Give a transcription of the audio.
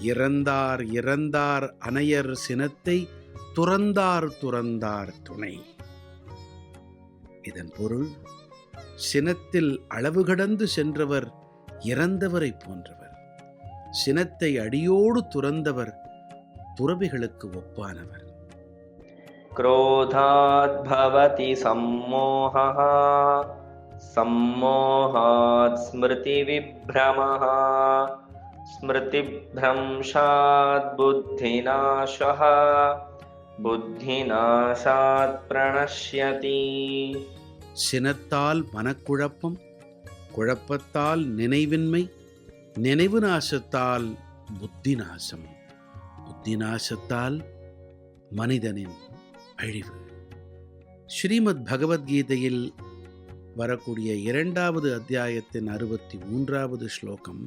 இறந்தார் இறந்தார் அணையர் சினத்தை துறந்தார் துறந்தார் துணை இதன் பொருள் சினத்தில் அளவு கடந்து சென்றவர் இறந்தவரைப் போன்றவர் சினத்தை அடியோடு துறந்தவர் துறவிகளுக்கு ஒப்பானவர் क्रोधात् भवति सम्मोहः सम्मोहात् स्मृतिविभ्रमः स्मृतिभ्रंशात् बुद्धिनाशः बुद्धिनाशात् प्रणश्यति சினத்தால் மனக்குழப்பம் குழப்பத்தால் நினைவின்மை நினைவு நாசத்தால் புத்தி நாசம் புத்தி நாசத்தால் மனிதனின் அழிவு ஸ்ரீமத் பகவத்கீதையில் வரக்கூடிய இரண்டாவது அத்தியாயத்தின் அறுபத்தி மூன்றாவது ஸ்லோகம்